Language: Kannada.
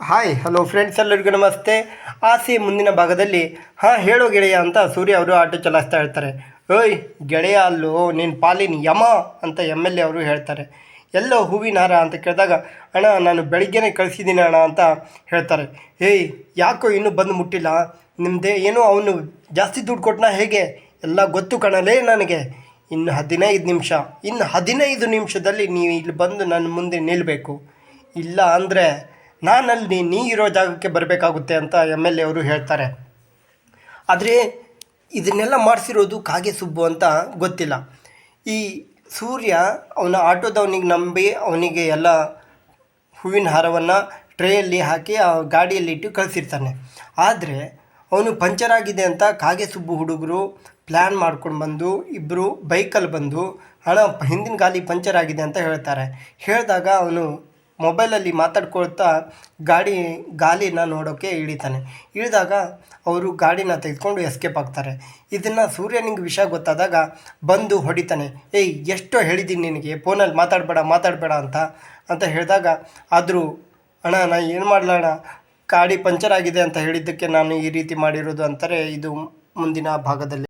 ಹಾಯ್ ಹಲೋ ಫ್ರೆಂಡ್ಸ್ ಎಲ್ಲರಿಗೂ ನಮಸ್ತೆ. ಆಸೆ ಮುಂದಿನ ಭಾಗದಲ್ಲಿ, ಹಾಂ, ಹೇಳೋ ಗೆಳೆಯ ಅಂತ ಸೂರ್ಯ ಅವರು ಆಟೋ ಚಲಾಯಿಸ್ತಾ ಇರ್ತಾರೆ. ಓಯ್, ಗೆಳೆಯ ಅಲ್ಲೋ ನಿನ್ನ ಪಾಲಿನ ಯಮ ಅಂತ ಎಂ ಎಲ್ ಎ ಅವರು ಹೇಳ್ತಾರೆ. ಎಲ್ಲೋ ಹೂವಿನ ಹಾರ ಅಂತ ಕೇಳಿದಾಗ, ಅಣ್ಣ, ನಾನು ಬೆಳಿಗ್ಗೆನೇ ಕಳಿಸಿದ್ದೀನಿ ಅಣ್ಣ ಅಂತ ಹೇಳ್ತಾರೆ. ಏಯ್, ಯಾಕೋ ಇನ್ನೂ ಬಂದು ಮುಟ್ಟಿಲ್ಲ? ನಿಮ್ಮದೇ ಏನೋ ಅವನು ಜಾಸ್ತಿ ದುಡ್ಡು ಕೊಟ್ಟನ ಹೇಗೆ? ಎಲ್ಲ ಗೊತ್ತು ಕಣಲೇ ನನಗೆ. ಇನ್ನು ಹದಿನೈದು ನಿಮಿಷ, ಇನ್ನು ಹದಿನೈದು ನಿಮಿಷದಲ್ಲಿ ನೀವು ಇಲ್ಲಿ ಬಂದು ನನ್ನ ಮುಂದೆ ನಿಲ್ಲಬೇಕು ಇಲ್ಲ ಅಂದರೆ ನಾನಲ್ಲಿ ನೀ ಇರೋ ಜಾಗಕ್ಕೆ ಬರಬೇಕಾಗುತ್ತೆ ಅಂತ ಎಂ ಎಲ್ ಎ ಅವರು ಹೇಳ್ತಾರೆ. ಆದರೆ ಇದನ್ನೆಲ್ಲ ಮಾಡಿಸಿರೋದು ಕಾಗೆ ಸುಬ್ಬು ಅಂತ ಗೊತ್ತಿಲ್ಲ. ಈ ಸೂರ್ಯ ಅವನ ಆಟೋದವನಿಗೆ ನಂಬಿ ಅವನಿಗೆ ಎಲ್ಲ ಹೂವಿನ ಹಾರವನ್ನು ಟ್ರೇಯಲ್ಲಿ ಹಾಕಿ ಆ ಗಾಡಿಯಲ್ಲಿ ಇಟ್ಟು ಕಳಿಸಿರ್ತಾನೆ. ಆದರೆ ಅವನು ಪಂಚರ್ ಆಗಿದೆ ಅಂತ ಕಾಗೆ ಸುಬ್ಬು ಹುಡುಗರು ಪ್ಲ್ಯಾನ್ ಮಾಡ್ಕೊಂಡು ಬಂದು ಇಬ್ಬರು ಬೈಕಲ್ಲಿ ಬಂದು ಹಣ ಹಿಂದಿನ ಗಾಲಿ ಪಂಚರ್ ಆಗಿದೆ ಅಂತ ಹೇಳ್ತಾರೆ. ಹೇಳಿದಾಗ ಅವನು ಮೊಬೈಲಲ್ಲಿ ಮಾತಾಡ್ಕೊಳ್ತಾ ಗಾಡಿ, ಗಾಲಿನ ನೋಡೋಕ್ಕೆ ಇಳಿತಾನೆ. ಇಳಿದಾಗ ಅವರು ಗಾಡಿನ ತೆಗೆದುಕೊಂಡು ಎಸ್ಕೇಪ್ ಆಗ್ತಾರೆ. ಇದನ್ನು ಸೂರ್ಯನಿಗೆ ವಿಷಯ ಗೊತ್ತಾದಾಗ ಬಂದು ಹೊಡಿತಾನೆ. ಏಯ್, ಎಷ್ಟೋ ಹೇಳಿದ್ದೀನಿ ನಿನಗೆ. ಫೋನಲ್ಲಿ ಮಾತಾಡಬೇಡ ಮಾತಾಡಬೇಡ ಅಂತ ಅಂತ ಹೇಳಿದಾಗ, ಆದರೂ, ಅಣ್ಣ ನಾನು ಏನು ಮಾಡಲಣ್ಣ ಗಾಡಿ ಪಂಚರ್ ಆಗಿದೆ ಅಂತ ಹೇಳಿದ್ದಕ್ಕೆ ನಾನು ಈ ರೀತಿ ಮಾಡಿರೋದು ಅಂತಾರೆ. ಇದು ಮುಂದಿನ ಭಾಗದಲ್ಲಿ.